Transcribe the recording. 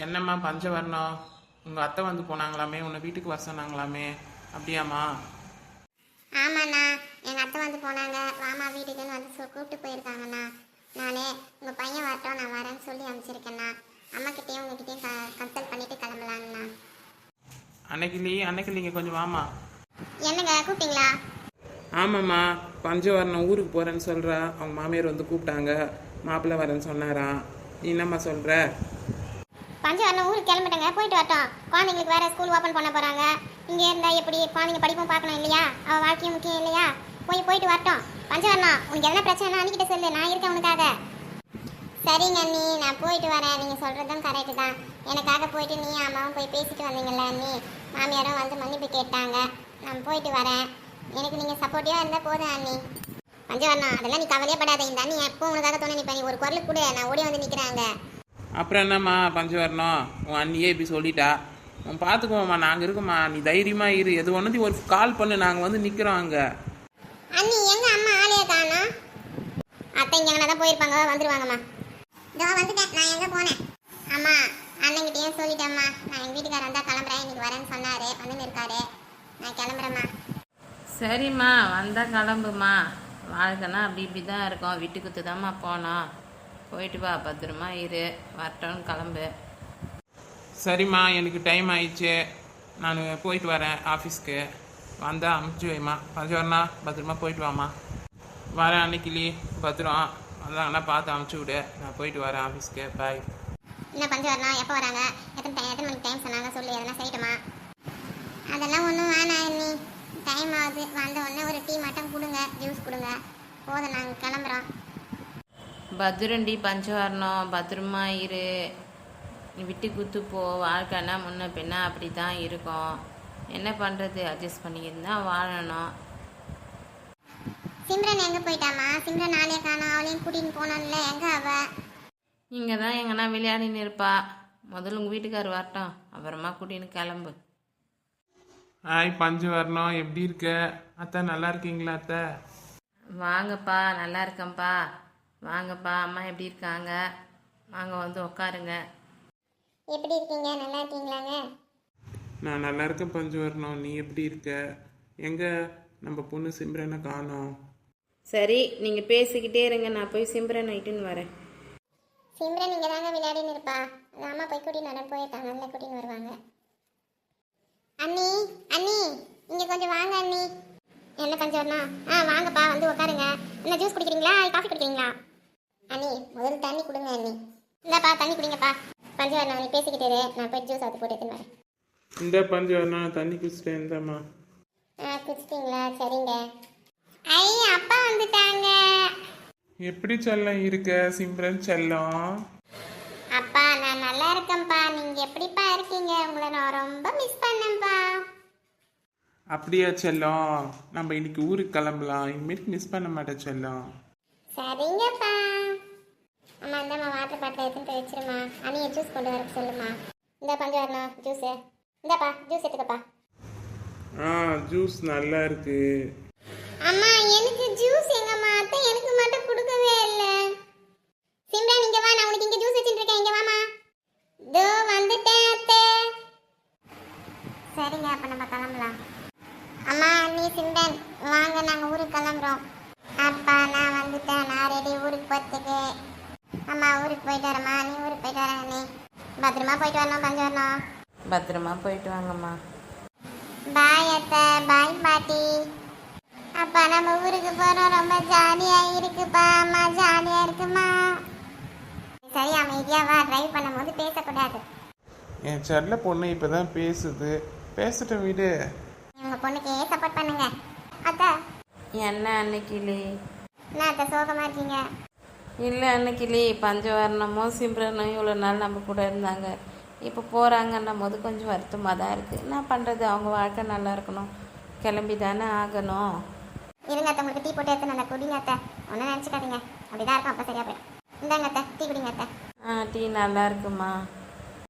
என்னம்மா பஞ்சவர்ணம்? உங்கள் அத்தை வந்து போனாங்களாமே உன்னை வீட்டுக்கு வர சொன்னாங்களாமே. அப்படியாம்மா? ஆமாண்ணா எங்கள் அத்தை வந்து போனாங்க. வாமா வீட்டுக்குன்னு வந்து சொ- கூப்பிட்டு போயிருக்காங்கண்ணா. நானே உங்கள் பையன் வரட்டும் நான் வரேன்னு சொல்லி அனுப்பிச்சிருக்கேண்ணா. அம்மாக்கிட்டேயும் உங்ககிட்டயும் க கன்சல்ட் பண்ணிட்டு கிளம்பலாங்கண்ணா. அன்னைக்கிளி அன்னைக்கிளிங்க கொஞ்சம் வாமா என்னங்க கூப்பிட்டீங்களா? ஆமாம்மா பஞ்சவர்ணம் ஊருக்கு போகிறேன்னு சொல்கிறா அவங்க மாமியார் வந்து கூப்பிட்டாங்க. மாப்பிள்ளை வரேன்னு சொன்னாராம். நீ என்னம்மா சொல்கிற பஞ்சு வரணும் ஊருக்கு கிளம்பிட்டேங்க. போயிட்டு வரட்டும். குழந்தைங்களுக்கு வேறு ஸ்கூல் ஓப்பன் பண்ண போகிறாங்க இங்கே இருந்தால் எப்படி குழந்தைங்க படிப்பும் பார்க்கணும் இல்லையா? அவள் வாழ்க்கையும் முக்கியம் இல்லையா? போய் போயிட்டு வரட்டும். பஞ்சு வரணும். உனக்கு எதனா பிரச்சனை அன்னிக்கிட்ட சொல்லு. நான் இருக்கேன் உனக்காக. சரிங்க அண்ணி நான் போயிட்டு வரேன். நீங்கள் சொல்கிறதும் கரெக்டு தான். எனக்காக போயிட்டு நீ அம்மாவும் போய் பேசிட்டு வந்தீங்கல்ல அண்ணி? மாமியாரும் வந்து மன்னிப்பு கேட்டாங்க. நான் போயிட்டு வரேன். எனக்கு நீங்கள் சப்போர்ட்டிவாக இருந்தால் போதும் அண்ணி. பஞ்சவரணம் அதெல்லாம் நீ கவலையே படாத. இந்த அண்ணி எப்போ உனக்காக தோணு நிற்பேன் நீ ஒரு குரலுக்கு கூட நான் ஓடி வந்து நிற்கிறாங்க அப்புறம் என்னம்மா பஞ்சவர்ணம்? உன் அண்ணியே இப்படி சொல்லிட்டா. உன் பார்த்துக்குவோம்மா நாங்கள் இருக்கோம்மா. நீ தைரியமாக இரு. எது ஒன்றுத்தையும் ஒரு கால் பண்ணு. நாங்கள் வந்து நிற்கிறோம் அங்கே. அண்ணி எங்க அம்மா ஆளைய காணோம்? அத்தை இங்க தான் போயிருப்பாங்க. வந்துருவாங்கம்மா. இதோ வந்துட்டேன். நான் எங்க போனேன்? அம்மா அண்ணன்கிட்டயும் சொல்லிட்டேம்மா. நான் எங்க வீட்டுக்காரர் வந்தா கிளம்புறேன். இன்னைக்கு வரேன்னு சொன்னாரு. வந்து இருக்காரு. நான் கிளம்புறேம்மா. சரிம்மா. வந்தால் கிளம்புமா வாழ்க்கைனா அப்படி இப்படி தான் இருக்கும். விட்டு குத்து தாம்மா போனோம். போயிட்டு வா பத்திரமா இரு. வரட்டும்னு கிளம்பு. சரிம்மா எனக்கு டைம் ஆயிடுச்சு. நான் போயிட்டு வரேன் ஆஃபீஸ்க்கு வந்தால் அமுச்சு வைம்மா. பஞ்சவர்ணா பத்திரமா போயிட்டு வாம்மா. வரேன் அன்னைக்கிளி பத்திரம். வந்தாங்கன்னா பார்த்து அமுச்சு விடு. நான் போயிட்டு வரேன் ஆஃபீஸ்க்கு பாய் என்ன பஞ்சு வரணும் எப்போ வராங்க? எத்தனை டைம் எத்தனை மணிக்கு டைம் சொன்னாங்க? சொல்லு எதனா செய்யட்டுமா? அதெல்லாம் ஒன்றும் வேணாம் அண்ணி. டைம் ஆகுது. வந்த உடனே ஒரு டீ மட்டும் கொடுங்க ஜூஸ் கொடுங்க. போதும் நாங்கள் கிளம்புறோம். பத்திரண்டி பஞ்சவரணம் பத்திரமா இரு விட்டு குத்து போ வாழ்க்கைனா முன்ன பின்ன அப்படி தான் இருக்கும். என்ன பண்ணுறது அட்ஜஸ்ட் பண்ணிக்கிட்டு தான் வாழணும். சிம்ரன் எங்கே போயிட்டாமா சிம்ரன் நாளே காணோம். அவளையும் கூட்டின்னு போனோம்ல. எங்கே அவ? இங்கே தான் எங்கன்னா விளையாடின்னு இருப்பா. முதல்ல உங்கள் வீட்டுக்கார் வரட்டும். அப்புறமா கூட்டின்னு கிளம்பு. ஹாய் பஞ்சவர்ணம். எப்படி இருக்க? அத்தை நல்லா இருக்கீங்களா அத்தை? வாங்கப்பா நல்லா இருக்கேன்ப்பா. வாங்கப்பா அம்மா எப்படி இருக்காங்க? வாங்க வந்து உட்காருங்க எப்படி இருக்கீங்க? நல்லா இருக்கீங்களாங்க? நான் நல்லா இருக்கேன் பஞ்சவர்ணம் நீ எப்படி இருக்க? எங்கே நம்ம பொண்ணு சிம்ரனை காணோம். சரி நீங்கள் பேசிக்கிட்டே இருங்க. நான் போய் சிம்ரன் நைட்டுன்னு வரேன். சிம்ரன் இங்கே தாங்க விளையாடின்னு இருப்பா. அது அம்மா போய் கூட்டின்னு வரேன். போயிருக்காங்க நல்லா கூட்டின்னு வருவாங்க. அண்ணி அண்ணி இங்கே கொஞ்சம் வாங்க அண்ணி. என்ன பஞ்சவர்ணா? ஆ வாங்கப்பா. வந்து உட்காருங்க என்ன ஜூஸ் குடிக்கிறீங்களா? காஃபி குடிக்கிறீங்களா? அண்ணி முதல்ல தண்ணி கொடுங்க அண்ணி. இந்தாப்பா தண்ணி குடிங்கப்பா. பஞ்சவர்ணா நீ பேசிக்கிட்டே. நான் போய் ஜூஸ் அது போட்டு எடுத்துன்னு வரேன். இந்த பஞ்சவர்ணம் தண்ணி குடிச்சிட்டேன் இந்தாம்மா. ஆ குடிச்சிட்டிங்களா? சரிங்க. ஐ அப்பா வந்துட்டாங்க. எப்படி செல்லம் இருக்க சிம்ரன் செல்லம்? அப்பா நான் நல்லா இருக்கேன்ப்பா. நீங்க எப்படிப்பா இருக்கீங்க? உங்களை நான் ரொம்ப மிஸ் பண்ணேன்ப்பா. அப்படியா செல்லம்? நம்ம இன்னைக்கு ஊருக்கு கிளம்பலாம். இனிமேட்டு மிஸ் பண்ண மாட்டேன் செல்லம். சரிங்கப்பா அம்மா இந்தாம்மா வாட்டர் பாட்டில் எடுத்துட்டு போய் வச்சிருமா? அண்ணியை ஜூஸ் கொண்டு வர சொல்லுமா. இந்த பஞ்சம் வரணும் ஜூஸு இந்தாப்பா ஜூஸ் எடுத்துக்கப்பா. ஆ ஜூஸ் நல்லா இருக்கு. அம்மா எனக்கு ஜூஸ் எங்கம்மா அத்தை? எனக்கு மட்டும் கொடுக்கவே இல்லை. சிம்ரன் இங்க வா நான் உனக்கு இங்க ஜூஸ் வச்சுட்டு இருக்கேன். இங்க வாமா தோ வந்துட்டேன் அத்தை. சரிங்க அப்ப நம்ம கிளம்பலாம். அம்மா நீ சிம்ரன் வாங்க நாங்க ஊருக்கு கிளம்புறோம். போயிட்டு வரமா நீ ஊருக்கு போயிட்டு வர நீ பத்திரமா போயிட்டு வரணும் பஞ்சம் வரணும். பத்திரமா போயிட்டு வாங்கம்மா. பாய் அத்தை பாய் பாட்டி. அப்பா நம்ம ஊருக்கு போறோம். ரொம்ப ஜாலியா இருக்குப்பா. அம்மா ஜாலியா இருக்குமா? சரி அமைதியா வா. டிரைவ் பண்ணும்போது பேசக்கூடாது. என் செல்ல பொண்ணு இப்பதான் பேசுது. பேசிட்ட விடு. உங்க பொண்ணுக்கு சப்போர்ட் பண்ணுங்க? அத்தை. என்ன அன்னைக்கிளி? என்ன அத்தை சோகமா இருக்கீங்க? இல்லை அன்னைக்கிளி பஞ்சவர்ணமும் சிம்ரனும் இவ்வளோ நாள் நம்ம கூட இருந்தாங்க. இப்போ போகிறாங்கன்னும் போது கொஞ்சம் வருத்தமாக தான் இருக்குது என்ன பண்ணுறது அவங்க வாழ்க்கை நல்லா இருக்கணும். கிளம்பி தானே ஆகணும். இருங்க அத்தை. உங்களுக்கு டீ போட்டு எடுத்து நல்லா குடிங்க அத்தை. ஒன்றும் நினச்சிக்காதீங்க. அப்படிதான் இருக்கும் அப்போ சரியா போயிடும். இந்தாங்க அத்தை. டீ குடிங்க அத்தை. ஆ டீ நல்லா இருக்குமா?